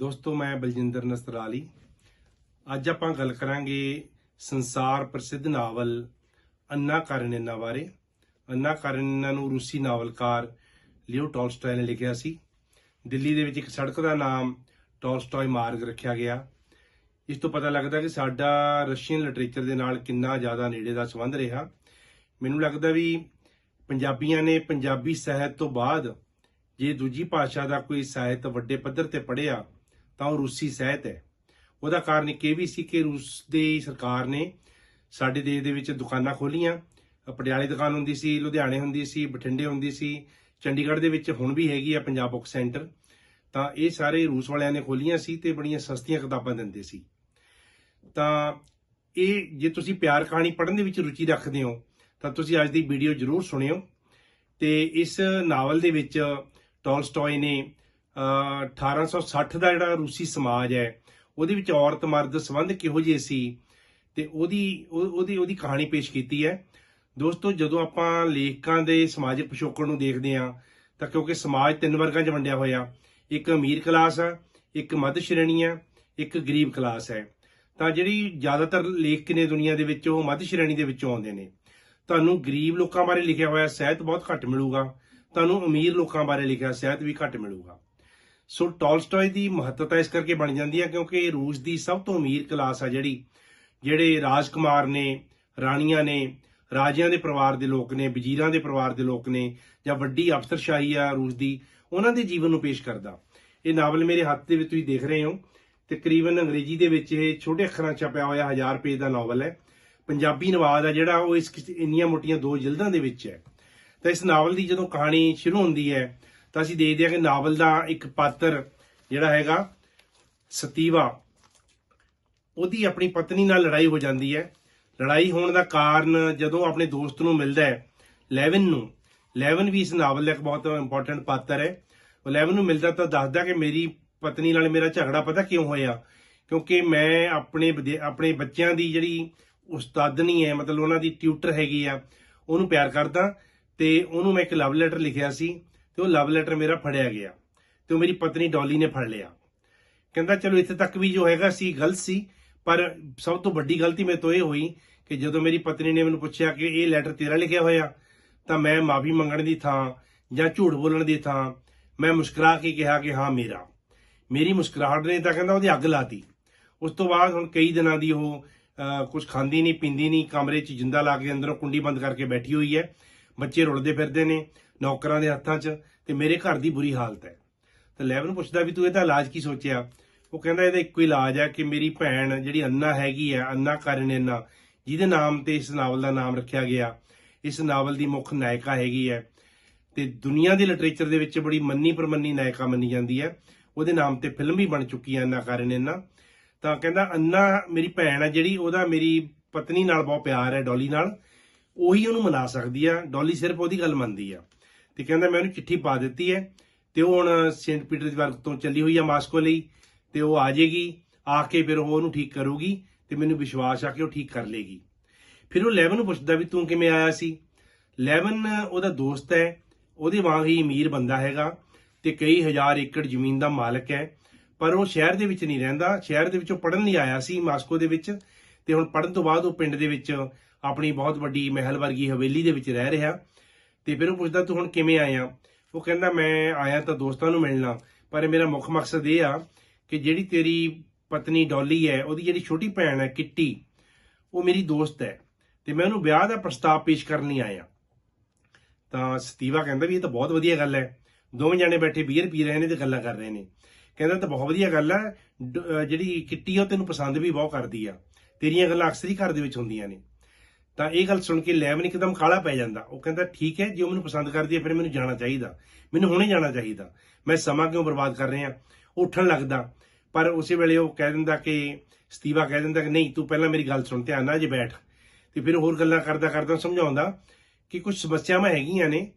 ਦੋਸਤੋ, ਮੈਂ ਬਲਜਿੰਦਰ ਨਸਰਾਲੀ। ਅੱਜ ਆਪਾਂ ਗੱਲ ਕਰਾਂਗੇ ਸੰਸਾਰ ਪ੍ਰਸਿੱਧ ਨਾਵਲ ਅੰਨਾ ਕਾਰਨੇਨਾ ਬਾਰੇ। ਅੰਨਾ ਕਾਰਨੇਨਾ ਨੂੰ ਰੂਸੀ ਨਾਵਲਕਾਰ ਲਿਓ ਟੋਲਸਟਾਏ ਨੇ ਲਿਖਿਆ ਸੀ। ਦਿੱਲੀ ਦੇ ਵਿੱਚ ਇੱਕ ਸੜਕ ਦਾ ਨਾਮ ਟੋਲਸਟਾਏ ਮਾਰਗ ਰੱਖਿਆ ਗਿਆ। ਇਸ ਤੋਂ ਪਤਾ ਲੱਗਦਾ ਕਿ ਸਾਡਾ ਰਸ਼ੀਅਨ ਲਿਟਰੇਚਰ ਦੇ ਨਾਲ ਕਿੰਨਾ ਜ਼ਿਆਦਾ ਨੇੜੇ ਦਾ ਸੰਬੰਧ ਰਿਹਾ। ਮੈਨੂੰ ਲੱਗਦਾ ਵੀ ਪੰਜਾਬੀਆਂ ਨੇ ਪੰਜਾਬੀ ਸਾਹਿਤ ਤੋਂ ਬਾਅਦ ਜੇ ਦੂਜੀ ਭਾਸ਼ਾ ਦਾ ਕੋਈ ਸਾਹਿਤ ਵੱਡੇ ਪੱਧਰ ਤੇ ਪੜ੍ਹਿਆ ਤਾਂ ਉਹ ਰੂਸੀ ਸਹਿਤ ਹੈ। ਉਹਦਾ ਕਾਰਨ ਇੱਕ ਇਹ ਵੀ ਸੀ ਕਿ ਰੂਸ ਦੀ ਸਰਕਾਰ ਨੇ ਸਾਡੇ ਦੇਸ਼ ਦੇ ਵਿੱਚ ਦੁਕਾਨਾਂ ਖੋਲੀਆਂ। ਪਟਿਆਲੇ ਦੁਕਾਨ ਹੁੰਦੀ ਸੀ, ਲੁਧਿਆਣੇ ਹੁੰਦੀ ਸੀ, ਬਠਿੰਡੇ ਹੁੰਦੀ ਸੀ, ਚੰਡੀਗੜ੍ਹ ਦੇ ਵਿੱਚ ਹੁਣ ਵੀ ਹੈਗੀ ਆ ਪੰਜਾਬ ਬੁੱਕ ਸੈਂਟਰ। ਤਾਂ ਇਹ ਸਾਰੇ ਰੂਸ ਵਾਲਿਆਂ ਨੇ ਖੋਲੀਆਂ ਸੀ ਤੇ ਬੜੀਆਂ ਸਸਤੀਆਂ ਕਿਤਾਬਾਂ ਦਿੰਦੇ ਸੀ। ਤਾਂ ਇਹ ਜੇ ਤੁਸੀਂ ਪਿਆਰ ਕਹਾਣੀ ਪੜ੍ਹਨ ਦੇ ਵਿੱਚ ਰੁਚੀ ਰੱਖਦੇ ਹੋ, ਤਾਂ ਤੁਸੀਂ ਅੱਜ ਦੀ ਵੀਡੀਓ ਜ਼ਰੂਰ ਸੁਣਿਓ। ਤੇ ਇਸ ਨਾਵਲ ਦੇ ਵਿੱਚ ਟੋਲਸਟੋਏ ਨੇ 1860 ਦਾ ਜਿਹੜਾ ਰੂਸੀ ਸਮਾਜ ਹੈ, ਉਹਦੇ ਵਿੱਚ ਔਰਤ ਮਰਦ ਸੰਬੰਧ ਕਿਹੋ ਜਿਹੇ ਸੀ ਤੇ ਉਹਦੀ ਉਹ- ਉਹਦੀ ਉਹਦੀ ਕਹਾਣੀ ਪੇਸ਼ ਕੀਤੀ ਹੈ। ਦੋਸਤੋ, ਜਦੋਂ ਆਪਾਂ ਲੇਖਕਾਂ ਦੇ ਸਮਾਜਿਕ ਪਿਛੋਕੜ ਨੂੰ ਦੇਖਦੇ ਹਾਂ, ਤਾਂ ਕਿਉਂਕਿ ਸਮਾਜ ਤਿੰਨ ਵਰਗਾਂ 'ਚ ਵੰਡਿਆ ਹੋਇਆ, ਇੱਕ ਅਮੀਰ ਕਲਾਸ ਆ, ਇੱਕ ਮੱਧ ਸ਼੍ਰੇਣੀ ਆ, ਇੱਕ ਗਰੀਬ ਕਲਾਸ ਹੈ। ਤਾਂ ਜਿਹੜੀ ਜ਼ਿਆਦਾਤਰ ਲੇਖਕ ਨੇ ਦੁਨੀਆ ਦੇ ਵਿੱਚ, ਉਹ ਮੱਧ ਸ਼੍ਰੇਣੀ ਦੇ ਵਿੱਚੋਂ ਆਉਂਦੇ ਨੇ। ਤੁਹਾਨੂੰ ਗਰੀਬ ਲੋਕਾਂ ਬਾਰੇ ਲਿਖਿਆ ਹੋਇਆ ਸਹਿਤ ਬਹੁਤ ਘੱਟ ਮਿਲੂਗਾ, ਤੁਹਾਨੂੰ ਅਮੀਰ ਲੋਕਾਂ ਬਾਰੇ ਲਿਖਿਆ ਸਹਿਤ ਵੀ ਘੱਟ ਮਿਲੂਗਾ। ਸੋ ਟੋਲਸਟੋਏ ਦੀ ਮਹੱਤਤਾ ਇਸ ਕਰਕੇ ਬਣ ਜਾਂਦੀ ਹੈ ਕਿਉਂਕਿ ਰੂਸ ਦੀ ਸਭ ਤੋਂ ਅਮੀਰ ਕਲਾਸ ਆ ਜਿਹੜੀ, ਜਿਹੜੇ ਰਾਜਕੁਮਾਰ ਨੇ, ਰਾਣੀਆਂ ਨੇ, ਰਾਜਿਆਂ ਦੇ ਪਰਿਵਾਰ ਦੇ ਲੋਕ ਨੇ, ਵਜ਼ੀਰਾਂ ਦੇ ਪਰਿਵਾਰ ਦੇ ਲੋਕ ਨੇ ਜਾਂ ਵੱਡੀ ਅਫਸਰਸ਼ਾਹੀ ਆ ਰੂਸ ਦੀ, ਉਹਨਾਂ ਦੇ ਜੀਵਨ ਨੂੰ ਪੇਸ਼ ਕਰਦਾ। ਇਹ ਨਾਵਲ ਮੇਰੇ ਹੱਥ ਦੇ ਵਿੱਚ ਤੁਸੀਂ ਦੇਖ ਰਹੇ ਹੋ। ਤਕਰੀਬਨ ਅੰਗਰੇਜ਼ੀ ਦੇ ਵਿੱਚ ਇਹ ਛੋਟੇ ਅੱਖਰਾਂ 'ਚ ਛਪਿਆ ਹੋਇਆ 1000 ਪੇਜ ਦਾ ਨਾਵਲ ਹੈ। ਪੰਜਾਬੀ ਨਵਾਜ਼ ਆ ਜਿਹੜਾ, ਉਹ ਇਸ ਕਿਸ- ਇੰਨੀਆਂ ਮੋਟੀਆਂ ਦੋ ਜਿਲਦਾਂ ਦੇ ਵਿੱਚ ਹੈ। ਤਾਂ ਇਸ ਨਾਵਲ ਦੀ ਜਦੋਂ ਕਹਾਣੀ ਸ਼ੁਰੂ ਹੁੰਦੀ ਹੈ ਤਾਂ ਅਸੀਂ ਦੇਖਦੇ ਹਾਂ ਕਿ ਨਾਵਲ ਦਾ ਇੱਕ ਪਾਤਰ ਜਿਹੜਾ ਹੈਗਾ, ਸਤੀਵਾ, ਉਹਦੀ ਆਪਣੀ ਪਤਨੀ ਨਾਲ ਲੜਾਈ ਹੋ ਜਾਂਦੀ ਹੈ। ਲੜਾਈ ਹੋਣ ਦਾ ਕਾਰਨ ਜਦੋਂ ਆਪਣੇ ਦੋਸਤ ਨੂੰ ਮਿਲਦਾ ਹੈ, ਲੈਵਨ ਨੂੰ, ਲੈਵਨ ਵੀ ਇਸ ਨਾਵਲ ਦਾ ਇੱਕ ਬਹੁਤ ਇੰਪੋਰਟੈਂਟ ਪਾਤਰ ਹੈ। ਉਹ ਲੈਵਨ ਨੂੰ ਮਿਲਦਾ ਤਾਂ ਦੱਸਦਾ ਕਿ ਮੇਰੀ ਪਤਨੀ ਨਾਲ ਮੇਰਾ ਝਗੜਾ ਪਤਾ ਕਿਉਂ ਹੋਇਆ? ਕਿਉਂਕਿ ਮੈਂ ਆਪਣੇ ਵਿਦਿਆ- ਆਪਣੇ ਬੱਚਿਆਂ ਦੀ ਜਿਹੜੀ ਉਸਤਾਦਨੀ ਹੈ, ਮਤਲਬ ਉਹਨਾਂ ਦੀ ਟਿਊਟਰ ਹੈਗੀ ਆ, ਉਹਨੂੰ ਪਿਆਰ ਕਰਦਾ ਤੇ ਉਹਨੂੰ ਮੈਂ ਇੱਕ ਲਵ ਲੈਟਰ ਲਿਖਿਆ ਸੀ। ਤੇ ਉਹ ਲਵ ਲੈਟਰ ਮੇਰਾ ਫੜਿਆ ਗਿਆ ਤੇ ਉਹ ਮੇਰੀ ਪਤਨੀ ਡੋਲੀ ਨੇ ਫੜ ਲਿਆ। ਕਹਿੰਦਾ, ਚਲੋ, ਇੱਥੇ ਤੱਕ ਵੀ ਜੋ ਹੈਗਾ ਸੀ, ਗਲਤ ਸੀ, ਪਰ ਸਭ ਤੋਂ ਵੱਡੀ ਗਲਤੀ ਮੇਰੇ ਤੋਂ ਇਹ ਹੋਈ ਕਿ ਜਦੋਂ ਮੇਰੀ ਪਤਨੀ ਨੇ ਮੈਨੂੰ ਪੁੱਛਿਆ ਕਿ ਇਹ ਲੈਟਰ ਤੇਰਾ ਲਿਖਿਆ ਹੋਇਆ, ਤਾਂ ਮੈਂ ਮਾਫੀ ਮੰਗਣ ਦੀ ਥਾਂ ਜਾਂ ਝੂਠ ਬੋਲਣ ਦੀ ਥਾਂ ਮੈਂ ਮੁਸਕਰਾ ਕੇ ਕਿਹਾ ਕਿ ਹਾਂ, ਮੇਰਾ। ਮੇਰੀ ਮੁਸਕਰਾਹਟ ਨੇ ਤਾਂ ਕਹਿੰਦਾ ਉਹਦੀ ਅੱਗ ਲਾਤੀ ਉਸ ਤੋਂ ਬਾਅਦ ਹੁਣ ਕਈ ਦਿਨਾਂ ਦੀ ਉਹ ਕੁਝ ਖਾਂਦੀ ਨਹੀਂ, ਪੀਂਦੀ ਨਹੀਂ, ਕਮਰੇ 'ਚ ਜਿੰਦਾ ਲਾ ਕੇ ਅੰਦਰੋਂ ਕੁੰਡੀ ਬੰਦ ਕਰਕੇ ਬੈਠੀ ਹੋਈ ਹੈ। ਬੱਚੇ ਰੁਲਦੇ ਫਿਰਦੇ ਨੇ। ਨੌਕਰਾਂ ਦੇ ਹੱਥਾਂ 'ਚ ਤੇ ਮੇਰੇ ਘਰ ਦੀ ਬੁਰੀ ਹਾਲਤ ਹੈ। ਤੇ ਲੈਵਨ ਪੁੱਛਦਾ ਵੀ ਤੂੰ ਇਹਦਾ ਇਲਾਜ ਕੀ ਸੋਚਿਆ? ਉਹ ਕਹਿੰਦਾ ਇਹਦਾ ਇੱਕੋ ਇਲਾਜ ਹੈ ਕਿ ਮੇਰੀ ਭੈਣ ਜਿਹੜੀ ਅੰਨਾ ਹੈਗੀ ਹੈ, ਅੰਨਾ ਕਾਰਨੇਨਾ ਜਿਹਦੇ ਨਾਮ ਤੇ ਇਸ ਨਾਵਲ ਦਾ ਨਾਮ ਰੱਖਿਆ ਗਿਆ। ਇਸ ਨਾਵਲ ਦੀ ਮੁੱਖ ਨਾਇਕਾ ਹੈਗੀ ਹੈ ਤੇ ਦੁਨੀਆ ਦੇ ਲਿਟਰੇਚਰ ਦੇ ਵਿੱਚ ਬੜੀ ਮੰਨੀ ਪ੍ਰਮੰਨੀ ਨਾਇਕਾ ਮੰਨੀ ਜਾਂਦੀ ਹੈ। ਉਹਦੇ ਨਾਮ ਤੇ ਫਿਲਮ ਵੀ ਬਣ ਚੁੱਕੀ ਹੈ, ਅੰਨਾ ਕਾਰਨੇਨਾ ਤਾਂ ਕਹਿੰਦਾ ਅੰਨਾ ਮੇਰੀ ਭੈਣ ਹੈ ਜਿਹੜੀ, ਉਹਦਾ ਮੇਰੀ ਪਤਨੀ ਨਾਲ ਬਹੁਤ ਪਿਆਰ ਹੈ ਡੋਲੀ ਨਾਲ। ਉਹੀ ਉਹਨੂੰ ਮਨਾ ਸਕਦੀ ਆ। ਡੋਲੀ ਸਿਰਫ ਉਹਦੀ ਗੱਲ ਮੰਨਦੀ ਆ। ਤੇ ਕਹਿੰਦਾ ਮੈਂ ਉਹਨੂੰ ਚਿੱਠੀ ਪਾ ਦਿੱਤੀ ਹੈ ਤੇ ਉਹ ਹੁਣ ਸੇਂਟ ਪੀਟਰਸਬਰਗ ਤੋਂ ਚੱਲੀ ਹੋਈ ਆ ਮਾਸਕੋ ਲਈ ਤੇ ਉਹ ਆ ਜਾਏਗੀ, ਆ ਕੇ ਫਿਰ ਉਹ ਉਹਨੂੰ ਠੀਕ ਕਰੂਗੀ ਤੇ ਮੈਨੂੰ ਵਿਸ਼ਵਾਸ ਆ ਕਿ ਉਹ ਠੀਕ ਕਰ ਲੇਗੀ। ਫਿਰ ਉਹ ਲੈਵਨ ਨੂੰ ਪੁੱਛਦਾ ਵੀ ਤੂੰ ਕਿਵੇਂ ਆਇਆ ਸੀ? ਲੈਵਨ ਉਹਦਾ ਦੋਸਤ ਹੈ, ਉਹਦੇ ਵਾਂਗ ਹੀ ਅਮੀਰ ਬੰਦਾ ਹੈਗਾ ਤੇ ਕਈ ਹਜ਼ਾਰ ਏਕੜ ਜ਼ਮੀਨ ਦਾ ਮਾਲਕ ਹੈ, ਪਰ ਉਹ ਸ਼ਹਿਰ ਦੇ ਵਿੱਚ ਨਹੀਂ ਰਹਿੰਦਾ, ਸ਼ਹਿਰ ਦੇ ਵਿੱਚੋਂ ਪੜਨ ਲਈ ਆਇਆ ਸੀ ਮਾਸਕੋ ਦੇ ਵਿੱਚ ਤੇ ਹੁਣ ਪੜਨ ਤੋਂ ਬਾਅਦ ਉਹ ਪਿੰਡ ਦੇ ਵਿੱਚ ਆਪਣੀ ਬਹੁਤ ਵੱਡੀ ਮਹਿਲ ਵਰਗੀ ਹਵੇਲੀ ਦੇ ਵਿੱਚ ਰਹਿ ਰਿਹਾ ਤੇ ਫਿਰ ਉਹ ਪੁੱਛਦਾ, ਤੂੰ ਹੁਣ ਕਿਵੇਂ ਆਇਆ? ਉਹ ਕਹਿੰਦਾ, ਮੈਂ ਆਇਆ ਤਾਂ ਦੋਸਤਾਂ ਨੂੰ ਮਿਲਣਾ ਪਰ ਮੇਰਾ ਮੁੱਖ ਮਕਸਦ ਇਹ ਆ ਕਿ ਜਿਹੜੀ ਤੇਰੀ ਪਤਨੀ ਡੋਲੀ ਹੈ, ਉਹਦੀ ਜਿਹੜੀ ਛੋਟੀ ਭੈਣ ਹੈ, ਕਿੱਟੀ, ਉਹ ਮੇਰੀ ਦੋਸਤ ਹੈ ਤੇ ਮੈਂ ਉਹਨੂੰ ਵਿਆਹ ਦਾ ਪ੍ਰਸਤਾਵ ਪੇਸ਼ ਕਰਨ ਲਈ ਆਇਆ। ਤਾਂ ਸਤੀਵਾ ਕਹਿੰਦਾ ਵੀ ਇਹ ਤਾਂ ਬਹੁਤ ਵਧੀਆ ਗੱਲ ਹੈ। ਦੋਵੇਂ ਜਾਣੇ ਬੈਠੇ ਬੀਅਰ ਪੀ ਰਹੇ ਨੇ ਤੇ ਗੱਲਾਂ ਕਰ ਰਹੇ ਨੇ। ਕਹਿੰਦਾ ਤਾਂ ਬਹੁਤ ਵਧੀਆ ਗੱਲ ਹੈ ਡ- ਜਿਹੜੀ ਕਿੱਟੀ ਆ, ਉਹ ਤੈਨੂੰ ਪਸੰਦ ਵੀ ਬਹੁਤ ਕਰਦੀ ਆ। ਤੇਰੀਆਂ ਗੱਲਾਂ ਅਕਸਰ ਹੀ ਘਰ ਦੇ ਵਿੱਚ ਹੁੰਦੀਆਂ ਨੇ। ਤਾਂ ਇਹ ਗੱਲ ਸੁਣ ਕੇ ਲੈਵਨ ਇੱਕਦਮ ਕਾਲਾ ਪੈ ਜਾਂਦਾ। ਉਹ ਕਹਿੰਦਾ, ਠੀਕ ਹੈ, ਜੇ ਉਹ ਮੈਨੂੰ ਪਸੰਦ ਕਰਦੀ ਹੈ, ਫਿਰ ਮੈਨੂੰ ਜਾਣਾ ਚਾਹੀਦਾ। ਮੈਨੂੰ ਹੁਣੇ ਜਾਣਾ ਚਾਹੀਦਾ। ਮੈਂ ਸਮਾਂ ਕਿਉਂ ਬਰਬਾਦ ਕਰ ਰਿਹਾ? ਉਹ ਉੱਠਣ ਲੱਗਦਾ। ਪਰ ਉਸੇ ਵੇਲੇ ਉਹ ਕਹਿ ਦਿੰਦਾ ਕਿ, ਸਤੀਵਾ ਕਹਿ ਦਿੰਦਾ ਕਿ, ਨਹੀਂ, ਤੂੰ ਪਹਿਲਾਂ ਮੇਰੀ ਗੱਲ ਸੁਣ, ਧਿਆਨ ਨਾਲ ਜੇ ਬੈਠ। ਤੇ ਫਿਰ ਹੋਰ ਗੱਲਾਂ ਕਰਦਾ ਕਰਦਾ ਸਮਝਾਉਂਦਾ ਕਿ ਕੁਝ ਸਮੱਸਿਆਵਾਂ ਹੈਗੀਆਂ ਨੇ।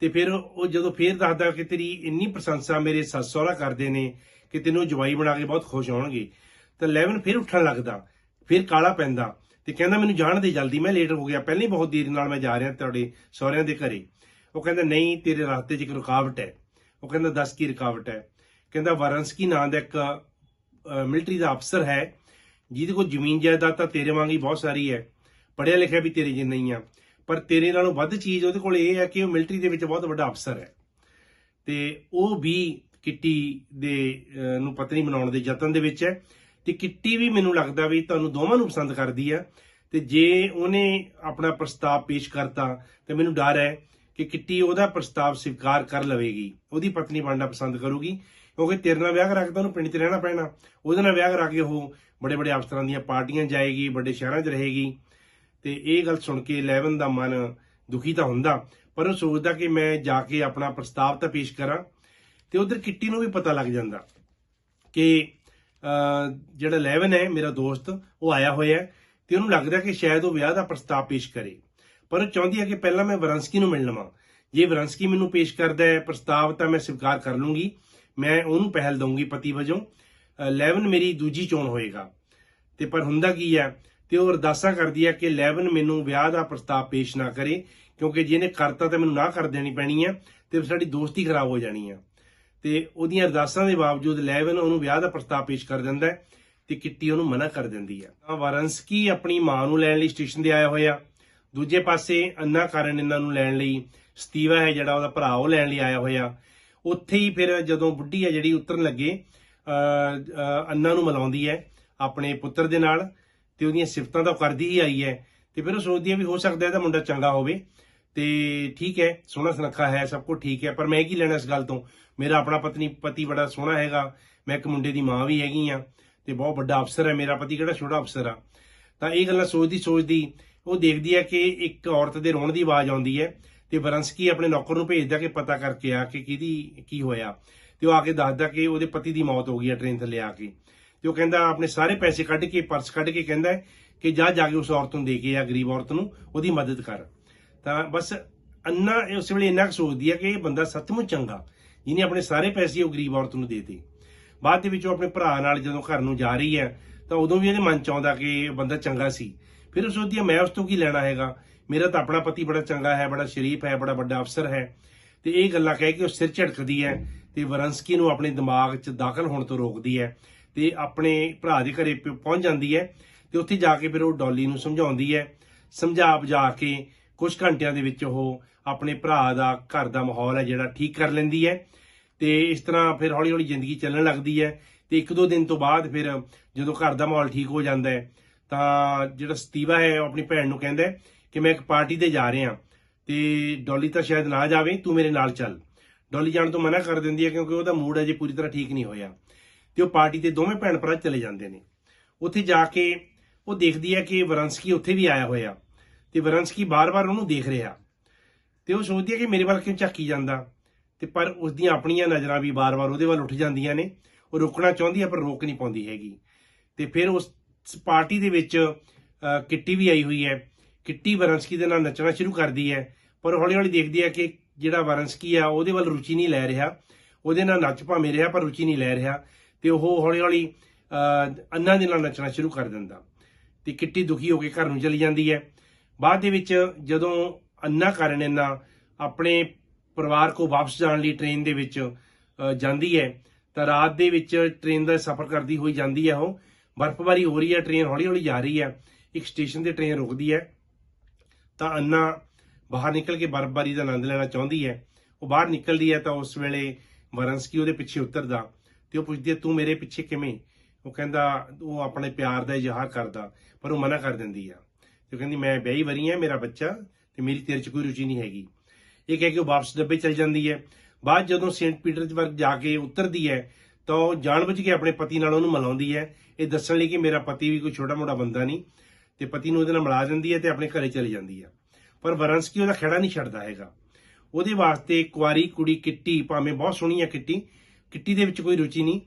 ਤੇ ਫਿਰ ਉਹ ਜਦੋਂ ਫੇਰ ਦੱਸਦਾ ਕਿ ਤੇਰੀ ਇੰਨੀ ਪ੍ਰਸ਼ੰਸਾ ਮੇਰੇ ਸੱਸ ਸਹੁਰਾ ਕਰਦੇ ਨੇ ਕਿ ਤੈਨੂੰ ਜਵਾਈ ਬਣਾ ਕੇ ਬਹੁਤ ਖੁਸ਼ ਹੋਣਗੇ, ਤਾਂ ਲੈਵਨ ਫਿਰ ਉੱਠਣ ਲੱਗਦਾ। ਫਿਰ ਕਾਲਾ ਪੈਂਦਾ। ਤੇ ਕਹਿੰਦਾ ਮੈਨੂੰ ਜਾਣ ਦੇ ਜਲਦੀ, ਮੈਂ ਲੇਟ ਹੋ ਗਿਆ। ਪਹਿਲਾਂ ਹੀ ਬਹੁਤ ਦੇਰ ਨਾਲ ਮੈਂ ਜਾ ਰਿਹਾ ਤੁਹਾਡੇ ਸਹੁਰਿਆਂ ਦੇ ਘਰੇ। ਉਹ ਕਹਿੰਦਾ, ਨਹੀਂ, ਤੇਰੇ ਰਸਤੇ 'ਚ ਇੱਕ ਰੁਕਾਵਟ ਹੈ। ਉਹ ਕਹਿੰਦਾ, ਦੱਸ ਕੀ ਰੁਕਾਵਟ ਹੈ? ਕਹਿੰਦਾ, ਵਾਰੰਸਕੀ ਨਾਂ ਦਾ ਇੱਕ ਮਿਲਟਰੀ ਦਾ ਅਫਸਰ ਹੈ। ਜਿਹਦੇ ਕੋਲ ਜ਼ਮੀਨ ਜਾਇਦਾਦ ਤਾਂ ਤੇਰੇ ਵਾਂਗ ਹੀ ਬਹੁਤ ਸਾਰੀ ਹੈ। ਪੜਿਆ ਲਿਖਿਆ ਵੀ ਤੇਰੇ ਜਿੰਨਾ ਹੀ ਆ। ਪਰ ਤੇਰੇ ਨਾਲੋਂ ਵੱਧ ਚੀਜ਼ ਉਹਦੇ ਕੋਲ ਇਹ ਹੈ ਕਿ ਉਹ ਮਿਲਟਰੀ ਦੇ ਵਿੱਚ ਬਹੁਤ ਵੱਡਾ ਅਫਸਰ ਹੈ। ਤੇ ਉਹ ਵੀ ਕਿੱਟੀ ਦੇ ਨੂੰ ਪਤਨੀ ਬਣਾਉਣ ਦੇ ਯਤਨ ਦੇ ਵਿੱਚ ਹੈ। ਤੇ ਕਿੱਟੀ ਵੀ ਮੈਨੂੰ ਲੱਗਦਾ ਵੀ ਤੁਹਾਨੂੰ ਦੋਵਾਂ ਨੂੰ ਪਸੰਦ ਕਰਦੀ ਆ। ਤੇ ਜੇ ਉਹਨੇ ਆਪਣਾ ਪ੍ਰਸਤਾਵ ਪੇਸ਼ ਕਰਤਾ, ਤੇ ਮੈਨੂੰ ਡਰ ਹੈ ਕਿ ਕਿੱਟੀ ਉਹਦਾ ਪ੍ਰਸਤਾਵ ਸਵੀਕਾਰ ਕਰ ਲਵੇਗੀ। ਉਹਦੀ ਪਤਨੀ ਬਣਨਾ ਪਸੰਦ ਕਰੂਗੀ, ਕਿਉਂਕਿ ਤੇਰੇ ਨਾਲ ਵਿਆਹ ਕਰਾ ਕੇ ਤਾਂ ਉਹਨੂੰ ਪਿੰਡ 'ਚ ਰਹਿਣਾ ਪੈਣਾ। ਉਹਦੇ ਨਾਲ ਵਿਆਹ ਕਰਾ ਕੇ ਉਹ ਬੜੇ ਬੜੇ ਅਫਸਰਾਂ ਦੀਆਂ ਪਾਰਟੀਆਂ ਜਾਏਗੀ, ਵੱਡੇ ਸ਼ਹਿਰਾਂ 'ਚ ਰਹੇਗੀ। ਤੇ ਇਹ ਗੱਲ ਸੁਣ ਕੇ 11 ਦਾ ਮਨ ਦੁਖੀ ਤਾਂ ਹੁੰਦਾ, ਪਰ ਉਹ ਸੋਚਦਾ ਕਿ ਮੈਂ ਜਾ ਕੇ ਆਪਣਾ ਪ੍ਰਸਤਾਵ ਤਾਂ ਪੇਸ਼ ਕਰਾਂ। ਤੇ ਉਧਰ ਕਿੱਟੀ ਨੂੰ ਵੀ ਪਤਾ ਲੱਗ ਜਾਂਦਾ ਕਿ ਜਿਹੜਾ 11 ਹੈ ਮੇਰਾ ਦੋਸਤ ਉਹ ਆਇਆ ਹੋਇਆ ਹੈ ਤੇ ਉਹਨੂੰ ਲੱਗਦਾ ਕਿ ਸ਼ਾਇਦ ਉਹ ਵਿਆਹ ਦਾ ਪ੍ਰਸਤਾਵ ਪੇਸ਼ ਕਰੇ। ਪਰ ਉਹ ਚਾਹੁੰਦੀ ਹੈ ਕਿ ਪਹਿਲਾਂ ਮੈਂ ਵਰੰਸਕੀ ਨੂੰ ਮਿਲ ਲਵਾਂ। ਜੇ ਵਰੰਸਕੀ ਮੈਨੂੰ ਪੇਸ਼ ਕਰਦਾ ਹੈ ਪ੍ਰਸਤਾਵ ਤਾਂ ਮੈਂ ਸਵੀਕਾਰ ਕਰ ਲੂੰਗੀ। ਮੈਂ ਉਹਨੂੰ ਪਹਿਲ ਦਊਂਗੀ ਪਤੀ ਵਜੋਂ। ਅਹ, 11 ਮੇਰੀ ਦੂਜੀ ਚੋਣ ਹੋਏਗਾ। ਤੇ ਪਰ ਹੁੰਦਾ ਕੀ ਹੈ ਤੇ ਉਹ ਅਰਦਾਸਾਂ ਕਰਦੀ ਹੈ ਕਿ 11 ਮੈਨੂੰ ਵਿਆਹ ਦਾ ਪ੍ਰਸਤਾਵ ਪੇਸ਼ ਨਾ ਕਰੇ ਕਿਉਂਕਿ ਜੇ ਇਹਨੇ ਕਰਤਾ ਤਾਂ ਮੈਨੂੰ ਨਾ ਕਰ ਦੇਣੀ ਪੈਣੀ ਹੈ ਤੇ ਸਾਡੀ ਦੋਸਤੀ ਖਰਾਬ ਹੋ ਜਾਣੀ ਹੈ। ਤੇ ਉਹਦੀਆਂ ਅਰਦਾਸਾਂ ਦੇ ਬਾਵਜੂਦ 11 ਉਹਨੂੰ ਵਿਆਹ ਦਾ ਪ੍ਰਸਤਾਵ ਪੇਸ਼ ਕਰ ਦਿੰਦਾ ਹੈ ਤੇ ਕਿੱਟੀ ਉਹਨੂੰ ਮਨਾ ਕਰ ਦਿੰਦੀ ਹੈ। ਤਾਂ ਵਾਰੰਸਕੀ ਆਪਣੀ ਮਾਂ ਨੂੰ ਲੈਣ ਲਈ ਸਟੇਸ਼ਨ ਤੇ ਆਇਆ ਹੋਇਆ। ਦੂਜੇ ਪਾਸੇ ਅੰਨਾ ਕਾਰਨ ਇਹਨਾਂ ਨੂੰ ਲੈਣ ਲਈ ਸਤੀਵਾ ਹੈ ਜਿਹੜਾ ਉਹਦਾ ਭਰਾ, ਉਹ ਲੈਣ ਲਈ ਆਇਆ ਹੋਇਆ। ਉੱਥੇ ਹੀ ਫਿਰ ਜਦੋਂ ਬੁੱਢੀ ਹੈ ਜਿਹੜੀ ਉਤਰਨ ਲੱਗੇ ਅੰਨਾ ਨੂੰ ਮਿਲਾਉਂਦੀ ਹੈ ਆਪਣੇ ਪੁੱਤਰ ਦੇ ਨਾਲ ਤੇ ਉਹਦੀਆਂ ਸਿਫਤਾਂ ਤਾਂ ਉਹ ਕਰਦੀ ਹੀ ਆਈ ਹੈ। ਤੇ ਫਿਰ ਉਹ ਸੋਚਦੀ ਹੈ ਵੀ ਹੋ ਸਕਦਾ ਇਹਦਾ ਮੁੰਡਾ ਚੰਗਾ ਹੋਵੇ। ਤੇ ਠੀਕ ਹੈ, ਸੋਹਣਾ ਸੁਨੱਖਾ ਹੈ, ਸਭ ਕੁਝ ਠੀਕ ਹੈ, ਪਰ ਮੈਂ ਕੀ ਲੈਣਾ ਇਸ ਗੱਲ ਤੋਂ? ਮੇਰਾ ਆਪਣਾ ਪਤਨੀ, ਪਤੀ ਬੜਾ ਸੋਹਣਾ ਹੈਗਾ, ਮੈਂ ਇੱਕ ਮੁੰਡੇ ਦੀ ਮਾਂ ਵੀ ਹੈਗੀ ਆ ਤੇ ਬਹੁਤ ਵੱਡਾ ਅਫਸਰ ਹੈ ਮੇਰਾ ਪਤੀ, ਕਿਹੜਾ ਛੋਟਾ ਅਫਸਰ ਆ। ਤਾਂ ਇਹ ਗੱਲਾਂ ਸੋਚਦੀ ਸੋਚਦੀ ਉਹ ਦੇਖਦੀ ਹੈ ਕਿ ਇੱਕ ਔਰਤ ਦੇ ਰੋਣ ਦੀ ਆਵਾਜ਼ ਆਉਂਦੀ ਹੈ ਤੇ ਵਰੰਸਕੀ ਆਪਣੇ ਨੌਕਰ ਨੂੰ ਭੇਜਦਾ ਕਿ ਪਤਾ ਕਰਕੇ ਆ ਕਿ ਕਿਹਦੀ, ਕੀ ਹੋਇਆ। ਤੇ ਉਹ ਆ ਕੇ ਦੱਸਦਾ ਕਿ ਉਹਦੇ ਪਤੀ ਦੀ ਮੌਤ ਹੋ ਗਈ ਹੈ ਟ੍ਰੇਨ ਥੱਲੇ ਆ ਕੇ। ਤੇ ਉਹ ਕਹਿੰਦਾ, ਆਪਣੇ ਸਾਰੇ ਪੈਸੇ ਕੱਢ ਕੇ, ਪਰਸ ਕੱਢ ਕੇ ਕਹਿੰਦਾ ਕਿ ਜਾ ਜਾ ਕੇ ਉਸ ਔਰਤ ਨੂੰ ਦੇ ਕੇ ਆ, ਗਰੀਬ ਔਰਤ ਨੂੰ, ਉਹਦੀ ਮਦਦ ਕਰ। ਤਾਂ ਬਸ ਅੰਨਾ ਉਸ ਵੇਲੇ ਇੰਨਾ ਕੁ ਸੋਚਦੀ ਹੈ ਕਿ ਇਹ ਬੰਦਾ ਸੱਚਮੁੱਚ ਚੰਗਾ, ਜਿਹਨੇ ਆਪਣੇ ਸਾਰੇ ਪੈਸੇ ਉਹ ਗਰੀਬ ਔਰਤ ਨੂੰ ਦੇਤੇ। ਬਾਅਦ ਦੇ ਵਿੱਚ ਉਹ ਆਪਣੇ ਭਰਾ ਨਾਲ ਜਦੋਂ ਘਰ ਨੂੰ ਜਾ ਰਹੀ ਹੈ ਤਾਂ ਉਦੋਂ ਵੀ ਇਹਦੇ ਮਨ ਚ ਆਉਂਦਾ ਕਿ ਇਹ ਬੰਦਾ ਚੰਗਾ ਸੀ। ਫਿਰ ਉਹ ਸੋਚਦੀ ਹੈ ਮੈਂ ਉਸ ਤੋਂ ਕੀ ਲੈਣਾ ਹੈਗਾ? ਮੇਰਾ ਤਾਂ ਆਪਣਾ ਪਤੀ ਬੜਾ ਚੰਗਾ ਹੈ, ਬੜਾ ਸ਼ਰੀਫ ਹੈ, ਬੜਾ ਵੱਡਾ ਅਫਸਰ ਹੈ। ਤੇ ਇਹ ਗੱਲਾਂ ਕਹਿ ਕੇ ਉਹ ਸਿਰ ਝਟਕਦੀ ਹੈ ਤੇ ਵਰੰਸਕੀ ਨੂੰ ਆਪਣੇ ਦਿਮਾਗ 'ਚ ਦਾਖਲ ਹੋਣ ਤੋਂ ਰੋਕਦੀ ਹੈ ਤੇ ਆਪਣੇ ਭਰਾ ਦੇ ਘਰੇ ਪ- ਪਹੁੰਚ ਜਾਂਦੀ ਹੈ ਤੇ ਉੱਥੇ ਜਾ ਕੇ ਫਿਰ ਉਹ ਡੋਲੀ ਨੂੰ ਸਮਝਾਉਂਦੀ ਹੈ। ਸਮਝਾ ਬੁਝਾ ਕੇ ਕੁਝ ਘੰਟਿਆਂ ਦੇ ਵਿੱਚ ਉਹ ਆਪਣੇ ਭਰਾ ਦਾ, ਘਰ ਦਾ ਮਾਹੌਲ ਹੈ ਜਿਹੜਾ ਠੀਕ ਕਰ ਲੈਂਦੀ ਹੈ। ਤੇ ਇਸ ਤਰ੍ਹਾਂ ਫਿਰ ਹੌਲੀ ਹੌਲੀ ਜ਼ਿੰਦਗੀ ਚੱਲਣ ਲੱਗਦੀ ਹੈ ਤੇ ਇੱਕ ਦੋ ਦਿਨ ਤੋਂ ਬਾਅਦ ਫਿਰ ਜਦੋਂ ਘਰ ਦਾ ਮਾਹੌਲ ਠੀਕ ਹੋ ਜਾਂਦਾ ਹੈ, ਤਾਂ ਜਿਹੜਾ ਸਤੀਵਾ ਹੈ ਉਹ ਆਪਣੀ ਭੈਣ ਨੂੰ ਕਹਿੰਦਾ ਕਿ ਮੈਂ ਇੱਕ ਪਾਰਟੀ ਤੇ ਜਾ ਰਿਹਾ ਤੇ ਡੋਲੀ ਤਾਂ ਸ਼ਾਇਦ ਨਾ ਜਾਵੇ, ਤੂੰ ਮੇਰੇ ਨਾਲ ਚੱਲ। ਡੋਲੀ ਜਾਣ ਤੋਂ ਮਨਾ ਕਰ ਦਿੰਦੀ ਹੈ ਕਿਉਂਕਿ ਉਹਦਾ ਮੂਡ ਅਜੇ ਪੂਰੀ ਤਰ੍ਹਾਂ ਠੀਕ ਨਹੀਂ ਹੋਇਆ ਤੇ ਉਹ ਪਾਰਟੀ ਤੇ ਦੋਵੇਂ ਭੈਣ ਭਰਾ ਚਲੇ ਜਾਂਦੇ ਨੇ। ਉੱਥੇ ਜਾ ਕੇ ਉਹ ਦੇਖਦੀ ਹੈ ਕਿ ਵਰੰਸਕੀ ਉੱਥੇ ਵੀ ਆਇਆ ਹੋਇਆ। ਤੇ ਵਰੰਸਕੀ ਬਾਰ-ਬਾਰ ਉਹਨੂੰ ਦੇਖ ਰਿਹਾ। ਤੇ ਉਹ ਸੋਚਦੀ ਹੈ ਕਿ ਮੇਰੇ ਵੱਲ ਕਿਉਂ ਝਾਕੀ ਜਾਂਦਾ। ਤੇ ਪਰ ਉਸ ਦੀਆਂ ਆਪਣੀਆਂ ਨਜ਼ਰਾਂ ਵੀ ਬਾਰ-ਬਾਰ ਉਹਦੇ ਵੱਲ ਉੱਠ ਜਾਂਦੀਆਂ ਨੇ। ਉਹ ਰੋਕਣਾ ਚਾਹੁੰਦੀ ਹੈ ਪਰ ਰੋਕ ਨਹੀਂ ਪਾਉਂਦੀ ਹੈਗੀ। ਤੇ ਫਿਰ ਉਸ ਪਾਰਟੀ ਦੇ ਵਿੱਚ ਕਿੱਟੀ ਵੀ ਆਈ ਹੋਈ ਹੈ। ਕਿੱਟੀ ਵਰੰਸਕੀ ਦੇ ਨਾਲ ਨੱਚਣਾ ਸ਼ੁਰੂ ਕਰਦੀ ਹੈ। ਪਰ ਹੌਲੀ-ਹੌਲੀ ਦੇਖਦੀ ਹੈ ਕਿ ਜਿਹੜਾ ਵਰੰਸਕੀ ਆ ਉਹਦੇ ਵੱਲ ਰੁਚੀ ਨਹੀਂ ਲੈ ਰਿਹਾ। ਉਹਦੇ ਨਾਲ ਨੱਚ ਭਾਵੇਂ ਰਿਹਾ ਪਰ ਰੁਚੀ ਨਹੀਂ ਲੈ ਰਿਹਾ। ਤੇ ਉਹ ਹੌਲੀ-ਹੌਲੀ ਅਹ, ਅੰਨਾ ਦੇ ਨਾਲ ਨੱਚਣਾ ਸ਼ੁਰੂ ਕਰ ਦਿੰਦਾ। ਤੇ ਕਿੱਟੀ ਦੁਖੀ ਹੋ ਕੇ ਘਰ ਨੂੰ ਚਲੀ ਜਾਂਦੀ ਹੈ। ਬਾਅਦ ਦੇ ਵਿੱਚ ਜਦੋਂ ਅੰਨਾ ਕਾਰਨ ਇਹਨਾਂ ਆਪਣੇ ਪਰਿਵਾਰ ਕੋ ਵਾਪਸ ਜਾਣ ਲਈ ਟ੍ਰੇਨ ਦੇ ਵਿੱਚ ਜਾਂਦੀ ਹੈ, ਤਾਂ ਰਾਤ ਦੇ ਵਿੱਚ ਟ੍ਰੇਨ ਦਾ ਸਫ਼ਰ ਕਰਦੀ ਹੋਈ ਜਾਂਦੀ ਹੈ ਉਹ। ਬਰਫ਼ਬਾਰੀ ਹੋ ਰਹੀ ਹੈ ਟ੍ਰੇਨ ਹੌਲੀ ਹੌਲੀ ਜਾ ਰਹੀ ਹੈ। ਇੱਕ ਸਟੇਸ਼ਨ ਤੇ ਟ੍ਰੇਨ ਰੁਕਦੀ ਹੈ। ਤਾਂ ਅੰਨਾ ਬਾਹਰ ਨਿਕਲ ਕੇ ਬਰਫ਼ਬਾਰੀ ਦਾ ਆਨੰਦ ਲੈਣਾ ਚਾਹੁੰਦੀ ਹੈ। ਉਹ ਬਾਹਰ ਨਿਕਲਦੀ ਹੈ ਤਾਂ ਉਸ ਵੇਲੇ ਵਰੰਸਕੀ ਉਹਦੇ ਪਿੱਛੇ ਉਤਰਦਾ ਤੇ ਉਹ ਪੁੱਛਦੀ ਹੈ, ਤੂੰ ਮੇਰੇ ਪਿੱਛੇ ਕਿਵੇਂ? ਉਹ ਕਹਿੰਦਾ, ਉਹ ਆਪਣੇ ਪਿਆਰ ਦਾ ਇਜ਼ਹਾਰ ਕਰਦਾ। ਪਰ ਉਹ ਮਨਾ ਕਰ ਦਿੰਦੀ ਆ। ਤੇ ਕਹਿੰਦੀ, ਮੈਂ ਵਿਆਹੀ ਵਰੀ ਹਾਂ ਮੇਰਾ ਬੱਚਾ ਤੇ ਮੇਰੀ ਤੇਰੇ 'ਚ ਕੋਈ ਰੁਚੀ ਨਹੀਂ ਹੈਗੀ। ਇਹ ਕਹਿ ਕੇ ਉਹ ਵਾਪਸ ਡੱਬੇ ਚਲ ਜਾਂਦੀ ਹੈ। ਬਾਅਦ ਜਦੋਂ ਸੇਂਟ ਪੀਟਰਸਬਰਗ ਜਾ ਕੇ ਉਤਰਦੀ ਹੈ, ਤਾਂ ਉਹ ਜਾਣਬੁੱਝ ਕੇ ਆਪਣੇ ਪਤੀ ਨਾਲ ਉਹਨੂੰ ਮਿਲਾਉਂਦੀ ਹੈ। ਇਹ ਦੱਸਣ ਲਈ ਕਿ ਮੇਰਾ ਪਤੀ ਵੀ ਕੋਈ ਛੋਟਾ ਮੋਟਾ ਬੰਦਾ ਨਹੀਂ ਤੇ ਪਤੀ ਨੂੰ ਉਹਦੇ ਨਾਲ ਮਿਲਾ ਜਾਂਦੀ ਹੈ ਤੇ ਆਪਣੇ ਘਰੇ ਚਲੀ ਜਾਂਦੀ ਹੈ। ਪਰ ਵਰੰਸਕੀ ਉਹਦਾ ਖੜਾ ਨਹੀਂ ਛੱਡਦਾ ਹੈਗਾ। ਉਹਦੇ ਵਾਸਤੇ ਕੁਆਰੀ, ਕੁੜੀ, ਕਿੱਟੀ, ਭਾਵੇਂ ਬਹੁਤ ਸੋਹਣੀ ਹੈ ਕਿੱਟੀ ਕਿੱਟੀ ਦੇ ਵਿੱਚ ਕੋਈ ਰੁਚੀ ਨਹੀਂ।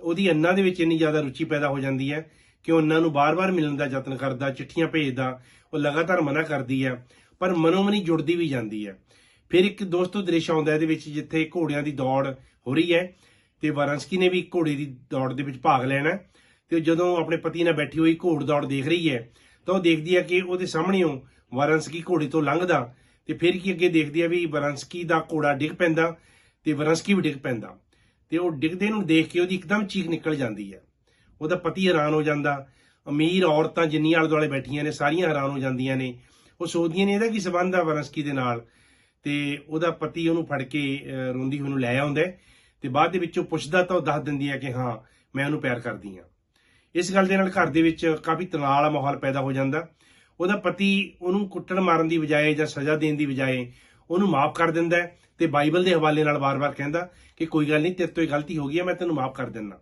ਉਹਦੀ ਅੰਨਾ ਦੇ ਵਿੱਚ ਇੰਨੀ ਜ਼ਿਆਦਾ ਰੁਚੀ ਪੈਦਾ ਹੋ ਜਾਂਦੀ ਹੈ ਕਿ ਉਹਨਾਂ ਨੂੰ ਬਾਰ-ਬਾਰ ਮਿਲਣ ਦਾ ਯਤਨ ਕਰਦਾ, ਚਿੱਠੀਆਂ ਭੇਜਦਾ, ਉਹ ਲਗਾਤਾਰ ਮਨਾ ਕਰਦੀ ਹੈ, ਪਰ ਮਨੋਮਨੀ ਜੁੜਦੀ ਵੀ ਜਾਂਦੀ ਹੈ ਫਿਰ ਇੱਕ ਦੋਸਤੋ ਦ੍ਰਿਸ਼ ਆਉਂਦਾ ਇਹਦੇ ਵਿੱਚ ਜਿੱਥੇ ਘੋੜਿਆਂ ਦੀ ਦੌੜ ਹੋ ਰਹੀ ਹੈ ਤੇ ਵਾਰੰਸਕੀ ਨੇ ਵੀ ਘੋੜੇ ਦੀ ਦੌੜ ਦੇ ਵਿੱਚ ਭਾਗ ਲੈਣਾ ਹੈ। ਤੇ ਜਦੋਂ ਆਪਣੇ ਪਤੀ ਨਾਲ ਬੈਠੀ ਹੋਈ ਘੋੜ ਦੌੜ ਦੇਖ ਰਹੀ ਹੈ, ਤਾਂ ਉਹ ਦੇਖਦੀ ਹੈ ਕਿ ਉਹਦੇ ਸਾਹਮਣੇੋਂ ਵਾਰੰਸਕੀ ਘੋੜੇ ਤੋਂ ਲੰਘਦਾ ਤੇ ਫਿਰ ਕੀ ਅੱਗੇ ਦੇਖਦੀ ਹੈ ਵੀ ਵਾਰੰਸਕੀ ਦਾ ਘੋੜਾ ਡਿੱਗ ਪੈਂਦਾ ਤੇ ਵਾਰੰਸਕੀ ਵੀ ਡਿੱਗ ਪੈਂਦਾ ਤੇ ਉਹ ਡਿੱਗਦੇ ਨੂੰ ਦੇਖ ਕੇ ਉਹਦੀ ਇੱਕਦਮ ਚੀਖ ਨਿਕਲ ਜਾਂਦੀ ਹੈ ਉਹਦਾ ਪਤੀ ਹੈਰਾਨ ਹੋ ਜਾਂਦਾ। ਅਮੀਰ ਔਰਤਾਂ ਜਿੰਨੀਆਂ ਆਲੇ ਦੁਆਲੇ ਬੈਠੀਆਂ ਨੇ, ਸਾਰੀਆਂ ਹੈਰਾਨ ਹੋ ਜਾਂਦੀਆਂ ਨੇ। ਉਹ ਸੋਚਦੀਆਂ ਨੇ ਇਹਦਾ ਕੀ ਸਬੰਧ ਆ ਵਰਸਕੀ ਦੇ ਨਾਲ। ਤੇ ਉਹਦਾ ਪਤੀ ਉਹਨੂੰ ਫੜ ਕੇ ਰੋਂਦੀ ਉਹਨੂੰ ਲੈ ਆਉਂਦਾ ਹੈ ਤੇ ਬਾਅਦ ਦੇ ਵਿੱਚ ਉਹ ਪੁੱਛਦਾ ਤਾਂ ਉਹ ਦੱਸ ਦਿੰਦੀ ਹੈ ਕਿ ਹਾਂ, ਮੈਂ ਉਹਨੂੰ ਪਿਆਰ ਕਰਦੀ ਹਾਂ। ਇਸ ਗੱਲ ਦੇ ਨਾਲ ਘਰ ਦੇ ਵਿੱਚ ਕਾਫੀ ਤਣਾਅ ਵਾਲਾ ਮਾਹੌਲ ਪੈਦਾ ਹੋ ਜਾਂਦਾ। ਉਹਦਾ ਪਤੀ ਉਹਨੂੰ ਕੁੱਟਣ ਮਾਰਨ ਦੀ ਬਜਾਏ ਜਾਂ ਸਜ਼ਾ ਦੇਣ ਦੀ ਬਜਾਏ ਉਹਨੂੰ ਮਾਫ ਕਰ ਦਿੰਦਾ ਹੈ ਤੇ ਬਾਈਬਲ ਦੇ ਹਵਾਲੇ ਨਾਲ ਵਾਰ-ਵਾਰ ਕਹਿੰਦਾ ਕਿ ਕੋਈ ਗੱਲ ਨਹੀਂ, ਤੇਰੇ ਤੋਂ ਇਹ ਗਲਤੀ ਹੋ ਗਈ ਹੈ ਮੈਂ ਤੈਨੂੰ ਮਾਫ ਕਰ ਦਿੰਦਾ।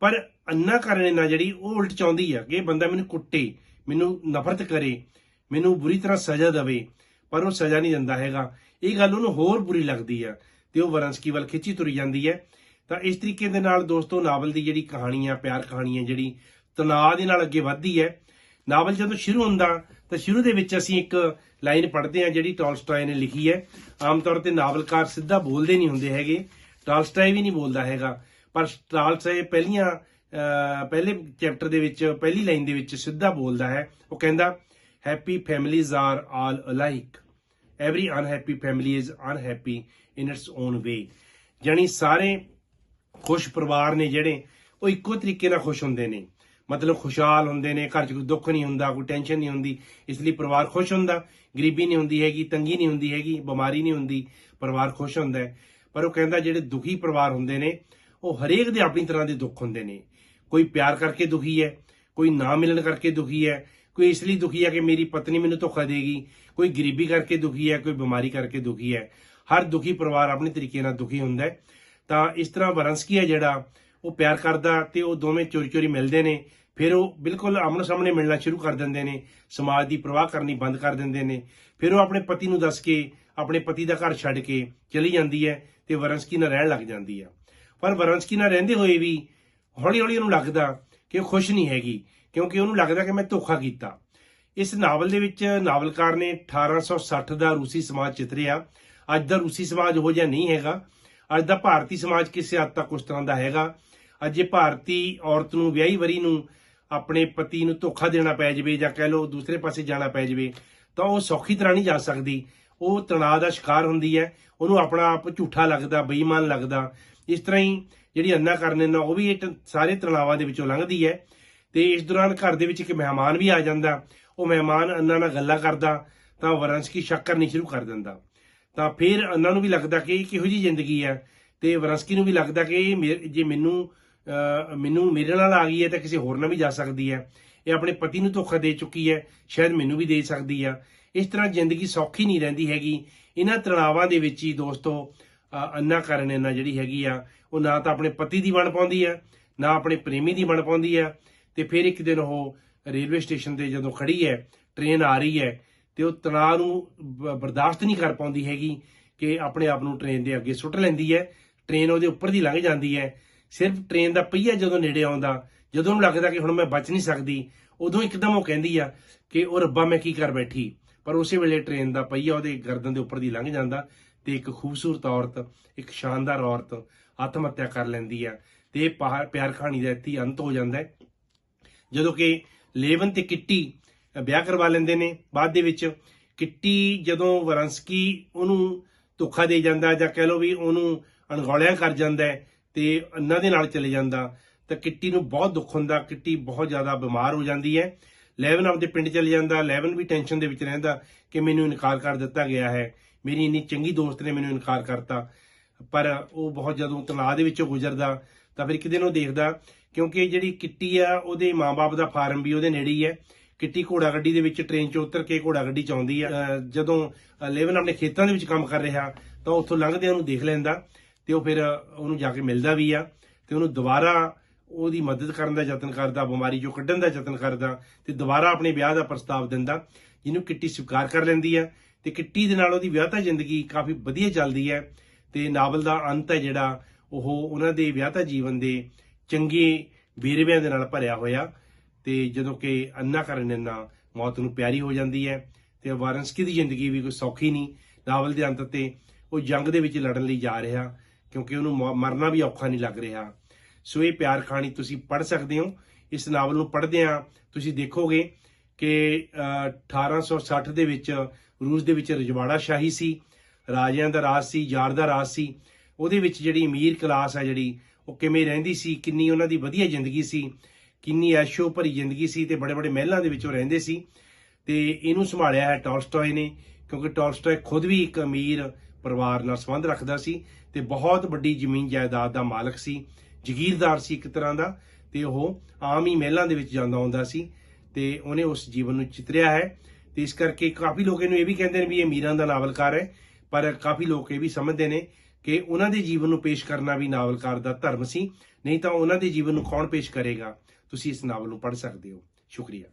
ਪਰ ਅੰਨਾ ਕਰਨ ਨਾ ਜਿਹੜੀ ਉਹ ਉਲਟ ਚਾਹੁੰਦੀ ਆ ਕਿ ਇਹ ਬੰਦਾ ਮੈਨੂੰ ਕੁੱਟੇ, ਮੈਨੂੰ ਨਫ਼ਰਤ ਕਰੇ, ਮੈਨੂੰ ਬੁਰੀ ਤਰ੍ਹਾਂ ਸਜ਼ਾ ਦੇਵੇ, ਪਰ ਉਹ ਸਜ਼ਾ ਨਹੀਂ ਦਿੰਦਾ ਹੈਗਾ। ਇਹ ਗੱਲ ਉਹਨੂੰ ਹੋਰ ਬੁਰੀ ਲੱਗਦੀ ਆ ਤੇ ਉਹ ਵਰੰਸਕੀ ਵੱਲ ਖਿੱਚੀ ਤੁਰੀ ਜਾਂਦੀ ਹੈ। ਤਾਂ ਇਸ ਤਰੀਕੇ ਦੇ ਨਾਲ ਦੋਸਤੋ ਨਾਵਲ ਦੀ ਜਿਹੜੀ ਕਹਾਣੀ ਆ, ਪਿਆਰ ਕਹਾਣੀ ਹੈ ਜਿਹੜੀ ਤਣਾਅ ਦੇ ਨਾਲ ਅੱਗੇ ਵੱਧਦੀ ਹੈ। ਨਾਵਲ ਜਦੋਂ ਸ਼ੁਰੂ ਹੁੰਦਾ, ਤਾਂ ਸ਼ੁਰੂ ਦੇ ਵਿੱਚ ਅਸੀਂ ਇੱਕ ਲਾਈਨ ਪੜ੍ਹਦੇ ਹਾਂ ਜਿਹੜੀ ਟਾਲਸਟਾਏ ਨੇ ਲਿਖੀ ਹੈ। ਆਮ ਤੌਰ ਤੇ ਨਾਵਲਕਾਰ ਸਿੱਧਾ ਬੋਲਦੇ ਨਹੀਂ ਹੁੰਦੇ ਹੈਗੇ, ਟਾਲਸਟਾਏ ਵੀ ਨਹੀਂ ਬੋਲਦਾ ਹੈਗਾ। ਪਰ ਟਾਲਸਟਾਏ ਪਹਿਲੀਆਂ ਪਹਿਲੇ ਚੈਪਟਰ ਦੇ ਵਿੱਚ, ਪਹਿਲੀ ਲਾਈਨ ਦੇ ਵਿੱਚ ਸਿੱਧਾ ਬੋਲਦਾ ਹੈ, ਉਹ ਕਹਿੰਦਾ happy families are all alike every unhappy family is unhappy in its own way ਜਾਣੀ ਸਾਰੇ ਖੁਸ਼ ਪਰਿਵਾਰ ਨੇ ਜਿਹੜੇ, ਉਹ ਇੱਕੋ ਤਰੀਕੇ ਨਾਲ ਖੁਸ਼ ਹੁੰਦੇ ਨੇ। ਮਤਲਬ ਖੁਸ਼ਹਾਲ ਹੁੰਦੇ ਨੇ, ਘਰ 'ਚ ਕੋਈ ਦੁੱਖ ਨਹੀਂ ਹੁੰਦਾ, ਕੋਈ ਟੈਨਸ਼ਨ ਨਹੀਂ ਹੁੰਦੀ, ਇਸ ਲਈ ਪਰਿਵਾਰ ਖੁਸ਼ ਹੁੰਦਾ। ਗਰੀਬੀ ਨਹੀਂ ਹੁੰਦੀ ਹੈਗੀ, ਤੰਗੀ ਨਹੀਂ ਹੁੰਦੀ ਹੈਗੀ, ਬਿਮਾਰੀ ਨਹੀਂ ਹੁੰਦੀ, ਪਰਿਵਾਰ ਖੁਸ਼ ਹੁੰਦਾ ਪਰ ਉਹ ਕਹਿੰਦਾ ਜਿਹੜੇ ਦੁਖੀ ਪਰਿਵਾਰ ਹੁੰਦੇ ਨੇ ਉਹ ਹਰੇਕ ਦੇ ਆਪਣੀ ਤਰ੍ਹਾਂ ਦੇ ਦੁੱਖ ਹੁੰਦੇ ਨੇ। ਕੋਈ ਪਿਆਰ ਕਰਕੇ ਦੁਖੀ ਹੈ, ਕੋਈ ਨਾ ਮਿਲਣ ਕਰਕੇ ਦੁਖੀ ਹੈ, ਕੋਈ ਇਸ ਲਈ ਦੁਖੀ ਹੈ ਕਿ ਮੇਰੀ ਪਤਨੀ ਮੈਨੂੰ ਧੋਖਾ ਦੇਗੀ, ਕੋਈ ਗਰੀਬੀ ਕਰਕੇ ਦੁਖੀ ਹੈ, ਕੋਈ ਬਿਮਾਰੀ ਕਰਕੇ ਦੁਖੀ ਹੈ। ਹਰ ਦੁਖੀ ਪਰਿਵਾਰ ਆਪਣੇ ਤਰੀਕੇ ਨਾਲ ਦੁਖੀ ਹੁੰਦਾ ਹੈ। ਤਾਂ ਇਸ ਤਰ੍ਹਾਂ ਵਰੰਸਕੀ ਹੈ ਜਿਹੜਾ ਉਹ ਪਿਆਰ ਕਰਦਾ ਤੇ ਉਹ ਦੋਵੇਂ ਚੋਰੀ ਚੋਰੀ ਮਿਲਦੇ ਨੇ। ਫਿਰ ਉਹ ਬਿਲਕੁਲ ਆਮਣ ਸਾਹਮਣੇ ਮਿਲਣਾ ਸ਼ੁਰੂ ਕਰ ਦਿੰਦੇ ਨੇ। ਸਮਾਜ ਦੀ ਪ੍ਰਵਾਹ ਕਰਨੀ ਬੰਦ ਕਰ ਦਿੰਦੇ ਨੇ। ਫਿਰ ਉਹ ਆਪਣੇ ਪਤੀ ਨੂੰ ਦੱਸ ਕੇ, ਆਪਣੇ ਪਤੀ ਦਾ ਘਰ ਛੱਡ ਕੇ ਚਲੀ ਜਾਂਦੀ ਹੈ ਤੇ ਵਰੰਸਕੀ ਨਾਲ ਰਹਿਣ ਲੱਗ ਜਾਂਦੀ ਹੈ। ਪਰ ਵਰੰਸਕੀ ਨਾਲ ਰਹਿੰਦੇ ਹੋਏ ਵੀ ਹੌਲੀ ਹੌਲੀ ਉਹਨੂੰ ਲੱਗਦਾ ਕਿ ਉਹ ਖੁਸ਼ ਨਹੀਂ ਹੈਗੀ, ਕਿਉਂਕਿ ਉਹਨੂੰ ਲੱਗਦਾ ਕਿ ਮੈਂ ਧੋਖਾ ਕੀਤਾ। ਇਸ ਨਾਵਲ ਦੇ ਵਿੱਚ ਨਾਵਲਕਾਰ ਨੇ 1860 ਦਾ ਰੂਸੀ ਸਮਾਜ ਚਿਤਰਿਆ। ਅੱਜ ਦਾ ਰੂਸੀ ਸਮਾਜ ਉਹ ਜਿਹਾ ਨਹੀਂ ਹੈਗਾ। ਅੱਜ ਦਾ ਭਾਰਤੀ ਸਮਾਜ ਕਿਸੇ ਹੱਦ ਤੱਕ ਉਸ ਤਰ੍ਹਾਂ ਦਾ ਹੈਗਾ। ਅੱਜ ਭਾਰਤੀ ਔਰਤ ਨੂੰ ਵਿਆਹੀ ਵਰੀ ਨੂੰ ਆਪਣੇ ਪਤੀ ਨੂੰ ਧੋਖਾ ਦੇਣਾ ਪੈ ਜਾਵੇ ਜਾਂ ਕਹਿ ਲਓ ਦੂਸਰੇ ਪਾਸੇ ਜਾਣਾ ਪੈ ਜਾਵੇ, ਤਾਂ ਉਹ ਸੌਖੀ ਤਰ੍ਹਾਂ ਨਹੀਂ ਜਾ ਸਕਦੀ। ਉਹ ਤਣਾਅ ਦਾ ਸ਼ਿਕਾਰ ਹੁੰਦੀ ਹੈ। ਉਹਨੂੰ ਆਪਣਾ ਆਪ ਝੂਠਾ ਲੱਗਦਾ, ਬੇਈਮਾਨ ਲੱਗਦਾ। ਇਸ ਤਰ੍ਹਾਂ ਹੀ ਜਿਹੜੀ ਅੰਨਾ ਕਰਨੇ ਨਾ ਉਹ ਵੀ ਇਹ ਟ- ਸਾਰੇ ਤਣਾਵਾਂ ਦੇ ਵਿੱਚੋਂ ਲੰਘਦੀ ਹੈ। ਤੇ ਇਸ ਦੌਰਾਨ ਘਰ ਦੇ ਵਿੱਚ ਇੱਕ ਮਹਿਮਾਨ ਵੀ ਆ ਜਾਂਦਾ। ਉਹ ਮਹਿਮਾਨ ਅੰਨਾ ਨਾਲ ਗੱਲਾਂ ਕਰਦਾ, ਤਾਂ ਵਰੰਸਕੀ ਸ਼ੱਕ ਕਰਨੀ ਸ਼ੁਰੂ ਕਰ ਦਿੰਦਾ। ਤਾਂ ਫਿਰ ਅੰਨਾ ਨੂੰ ਵੀ ਲੱਗਦਾ ਕਿ ਇਹ ਕਿਹੋ ਜੀ ਜ਼ਿੰਦਗੀ ਹੈ ਤੇ ਵਰੰਸਕੀ ਨੂੰ ਵੀ ਲੱਗਦਾ ਕਿ ਇਹ ਮੇ- ਜੇ ਮੈਨੂੰ ਮੈਨੂੰ ਮੇਰੇ ਨਾਲ ਆ ਗਈ ਹੈ ਤਾਂ ਕਿਸੇ ਹੋਰ ਨਾਲ ਵੀ ਜਾ ਸਕਦੀ ਹੈ। ਇਹ ਆਪਣੇ ਪਤੀ ਨੂੰ ਧੋਖਾ ਦੇ ਚੁੱਕੀ ਹੈ, ਸ਼ਾਇਦ ਮੈਨੂੰ ਵੀ ਦੇ ਸਕਦੀ ਆ। ਇਸ ਤਰ੍ਹਾਂ ਜ਼ਿੰਦਗੀ ਸੌਖੀ ਨਹੀਂ ਰਹਿੰਦੀ ਹੈਗੀ। ਇਹਨਾਂ ਤਣਾਵਾਂ ਦੇ ਵਿੱਚ ਹੀ ਦੋਸਤੋ ਅੰਨਾ ਕਰਨ ਇਹਨਾਂ ਜਿਹੜੀ ਹੈਗੀ ਆ, ਉਹ ਨਾ ਤਾਂ ਆਪਣੇ ਪਤੀ ਦੀ ਬਣ ਪਾਉਂਦੀ ਆ, ਨਾ ਆਪਣੇ ਪ੍ਰੇਮੀ ਦੀ ਬਣ ਪਾਉਂਦੀ ਆ, ਤੇ ਫਿਰ ਇੱਕ ਦਿਨ ਉਹ ਰੇਲਵੇ ਸਟੇਸ਼ਨ ਤੇ ਜਦੋਂ ਖੜੀ ਹੈ ਟ੍ਰੇਨ ਆ ਰਹੀ ਹੈ ਤੇ ਉਹ ਤਣਾਅ ਨੂੰ ਬ- ਬਰਦਾਸ਼ਤ ਨਹੀਂ ਕਰ ਪਾਉਂਦੀ ਹੈਗੀ ਕਿ ਆਪਣੇ ਆਪ ਨੂੰ ਟ੍ਰੇਨ ਦੇ ਅੱਗੇ ਸੁੱਟ ਲੈਂਦੀ ਹੈ ਟ੍ਰੇਨ ਉਹਦੇ ਉੱਪਰ ਦੀ ਲੰਘ ਜਾਂਦੀ ਹੈ ਸਿਰਫ ਟ੍ਰੇਨ ਦਾ ਪਹੀਆ ਜਦੋਂ ਨੇੜੇ ਆਉਂਦਾ, ਜਦੋਂ ਉਹਨੂੰ ਲੱਗਦਾ ਕਿ ਹੁਣ ਮੈਂ ਬਚ ਨਹੀਂ ਸਕਦੀ, ਉਦੋਂ ਇੱਕਦਮ ਉਹ ਕਹਿੰਦੀ ਆ ਕਿ ਉਹ ਰੱਬਾ ਮੈਂ ਕੀ ਕਰ ਬੈਠੀ, ਪਰ ਉਸੇ ਵੇਲੇ ਟ੍ਰੇਨ ਦਾ ਪਹੀਆ ਉਹਦੇ ਗਰਦਨ ਦੇ ਉੱਪਰ ਦੀ ਲੰਘ ਜਾਂਦਾ ਤੇ ਇੱਕ ਖੂਬਸੂਰਤ ਔਰਤ, ਇੱਕ ਸ਼ਾਨਦਾਰ ਔਰਤ ਆਤਮ ਹੱਤਿਆ ਕਰ ਲੈਂਦੀ ਹੈ ਤੇ ਇਹ ਪਹਾ- ਪਿਆਰ ਕਹਾਣੀ ਦਾ ਇੱਥੇ ਹੀ ਅੰਤ ਹੋ ਜਾਂਦਾ ਹੈ। ਜਦੋਂ ਕਿ ਲੇਵਨ ਤੇ ਕਿੱਟੀ ਵਿਆਹ ਕਰਵਾ ਲੈਂਦੇ ਨੇ, ਬਾਅਦ ਦੇ ਵਿੱਚ ਕਿੱਟੀ ਜਦੋਂ ਵਰੰਸਕੀ ਉਹਨੂੰ ਧੋਖਾ ਦੇ ਜਾਂਦਾ ਜਾਂ ਕਹਿ ਲਓ ਵੀ ਉਹਨੂੰ ਅਣਗੌਲਿਆ ਕਰ ਜਾਂਦਾ ਹੈ ਤੇ ਅੰਨਾ ਦੇ ਨਾਲ ਚਲੇ ਜਾਂਦਾ, ਤਾਂ ਕਿੱਟੀ ਨੂੰ ਬਹੁਤ ਦੁੱਖ ਹੁੰਦਾ, ਕਿੱਟੀ ਬਹੁਤ ਜ਼ਿਆਦਾ ਬਿਮਾਰ ਹੋ ਜਾਂਦੀ ਹੈ। ਲੈਵਨ ਆਪਦੇ ਪਿੰਡ ਚਲੇ ਜਾਂਦਾ, ਲੈਵਨ ਵੀ ਟੈਨਸ਼ਨ ਦੇ ਵਿੱਚ ਰਹਿੰਦਾ ਕਿ ਮੈਨੂੰ ਇਨਕਾਰ ਕਰ ਦਿੱਤਾ ਗਿਆ ਹੈ। ਮੇਰੀ ਇੰਨੀ ਚੰਗੀ ਦੋਸਤ ਨੇ ਮੈਨੂੰ ਇਨਕਾਰ ਕਰਤਾ। ਪਰ ਉਹ ਬਹੁਤ ਜਦੋਂ ਤਣਾਅ ਦੇ ਵਿੱਚੋਂ ਗੁਜ਼ਰਦਾ, ਤਾਂ ਫਿਰ ਇੱਕ ਦਿਨ ਉਹ ਦੇਖਦਾ, ਕਿਉਂਕਿ ਜਿਹੜੀ ਕਿੱਟੀ ਆ, ਉਹਦੇ ਮਾਪੇ ਦਾ ਫਾਰਮ ਵੀ ਉਹਦੇ ਨੇੜੇ ਹੀ ਹੈ। ਕਿੱਟੀ ਘੋੜਾ ਗੱਡੀ ਦੇ ਵਿੱਚ ਟ੍ਰੇਨ 'ਚ ਉਤਰ ਕੇ ਘੋੜਾ ਗੱਡੀ 'ਚ ਆਉਂਦੀ ਆ। ਜਦੋਂ, ਅਹ ਲੇਵਨ ਆਪਣੇ ਖੇਤਾਂ ਦੇ ਵਿੱਚ ਕੰਮ ਕਰ ਰਿਹਾ, ਤਾਂ ਉੱਥੋਂ ਲੰਘਦੇ ਉਹਨੂੰ ਦੇਖ ਲੈਂਦਾ, ਤੇ ਉਹ ਫਿਰ ਉਹਨੂੰ ਜਾ ਕੇ ਮਿਲਦਾ ਵੀ ਆ, ਤੇ ਉਹਨੂੰ ਦੁਬਾਰਾ ਉਹਦੀ ਮਦਦ ਕਰਨ ਦਾ ਯਤਨ ਕਰਦਾ, ਬਿਮਾਰੀ ਚੋਂ ਕੱਢਣ ਦਾ ਯਤਨ ਕਰਦਾ, ਤੇ ਦੁਬਾਰਾ ਆਪਣੇ ਵਿਆਹ ਦਾ ਪ੍ਰਸਤਾਵ ਦਿੰਦਾ, ਜਿਹਨੂੰ ਕਿੱਟੀ ਸਵੀਕਾਰ ਕਰ ਲੈਂਦੀ ਆ। ਤੇ ਕਿੱਟੀ ਦੇ ਨਾਲ ਉਹਦੀ ਵਿਆਹਤਾ ਜ਼ਿੰਦਗੀ ਕਾਫੀ ਵਧੀਆ ਚੱਲਦੀ ਹੈ ਤੇ ਨਾਵਲ ਦਾ ਅੰਤ ਹੈ ਜਿਹੜਾ ਉਹ ਉਹਨਾਂ ਦੇ ਵਿਆਹਤਾ ਜੀਵਨ ਦੇ ਚੰਗੇ ਵੇਰਵਿਆਂ ਦੇ ਨਾਲ ਭਰਿਆ ਹੋਇਆ ਤੇ ਜਦੋਂ ਕਿ ਅੰਨਾ ਕਰਨ ਨਾ ਮੌਤ ਨੂੰ ਪਿਆਰੀ ਹੋ ਜਾਂਦੀ ਹੈ ਤੇ ਵਾਰੰਸਕੀ ਦੀ ਜ਼ਿੰਦਗੀ ਵੀ ਕੋਈ ਸੌਖੀ ਨਹੀਂ ਨਾਵਲ ਦੇ ਅੰਤ ਤੇ ਉਹ ਜੰਗ ਦੇ ਵਿੱਚ ਲੜਨ ਲਈ ਜਾ ਰਿਹਾ ਕਿਉਂਕਿ ਉਹਨੂੰ ਮ- ਮਰਨਾ ਵੀ ਔਖਾ ਨਹੀਂ ਲੱਗ ਰਿਹਾ। ਸੋ ਇਹ ਪਿਆਰ ਕਹਾਣੀ ਤੁਸੀਂ ਪੜ੍ਹ ਸਕਦੇ ਹੋ। ਇਸ ਨਾਵਲ ਨੂੰ ਪੜ੍ਹਦੇ ਆ ਤੁਸੀਂ ਦੇਖੋਗੇ ਕਿ ਅਹ, 1860 ਦੇ ਵਿੱਚ ਰੂਸ ਦੇ ਵਿੱਚ ਰਜਵਾੜਾ ਸ਼ਾਹੀ ਸੀ, ਰਾਜਿਆਂ ਦਾ ਰਾਜ ਸੀ, ਯਾਰ ਦਾ ਰਾਜ ਸੀ। ਉਹਦੇ ਵਿੱਚ ਜਿਹੜੀ ਅਮੀਰ ਕਲਾਸ ਹੈ ਜਿਹੜੀ, ਉਹ ਕਿਵੇਂ ਰਹਿੰਦੀ ਸੀ, ਕਿੰਨੀ ਉਹਨਾਂ ਦੀ ਵਧੀਆ ਜ਼ਿੰਦਗੀ ਸੀ, ਕਿੰਨੀ ਐਸ਼ੋ ਭਰੀ ਜ਼ਿੰਦਗੀ ਸੀ ਤੇ ਬੜੇ ਬੜੇ ਮਹਿਲਾਂ ਦੇ ਵਿੱਚ ਉਹ ਰਹਿੰਦੇ ਸੀ। ਤੇ ਇਹਨੂੰ ਸੰਭਾਲਿਆ ਹੈ ਟੋਲਸਟੋਏ ਨੇ, ਕਿਉਂਕਿ ਟੋਲਸਟੋਏ ਖੁਦ ਵੀ ਇੱਕ ਅਮੀਰ ਪਰਿਵਾਰ ਨਾਲ ਸੰਬੰਧ ਰੱਖਦਾ ਸੀ ਤੇ ਬਹੁਤ ਵੱਡੀ ਜ਼ਮੀਨ ਜਾਇਦਾਦ ਦਾ ਮਾਲਕ ਸੀ, ਜ਼ਗੀਰਦਾਰ ਸੀ ਇੱਕ ਤਰ੍ਹਾਂ ਦਾ, ਤੇ ਉਹ ਆਮ ਹੀ ਮਹਿਲਾਂ ਦੇ ਵਿੱਚ ਜਾਂਦਾ ਹੁੰਦਾ ਸੀ ਤੇ ਉਹਨੇ ਉਸ ਜੀਵਨ ਨੂੰ ਚਿਤਰਿਆ ਹੈ। ਤੇ ਇਸ ਕਰਕੇ ਕਾਫੀ ਲੋਕ ਇਹਨੂੰ ਇਹ ਵੀ ਕਹਿੰਦੇ ਨੇ ਵੀ ਇਹ ਅਮੀਰਾਂ ਦਾ ਨਾਵਲਕਾਰ ਹੈ, ਪਰ ਕਾਫੀ ਲੋਕ ਇਹ ਵੀ ਸਮਝਦੇ ਨੇ ਕਿ ਉਹਨਾਂ ਦੇ ਜੀਵਨ ਨੂੰ ਪੇਸ਼ ਕਰਨਾ ਵੀ ਨਾਵਲਕਾਰ ਦਾ ਧਰਮ ਸੀ, ਨਹੀਂ ਤਾਂ ਉਹਨਾਂ ਦੇ ਜੀਵਨ ਨੂੰ ਕੌਣ ਪੇਸ਼ ਕਰੇਗਾ? ਤੁਸੀਂ ਇਸ ਨਾਵਲ ਨੂੰ ਪੜ੍ਹ ਸਕਦੇ ਹੋ। ਸ਼ੁਕਰੀਆ।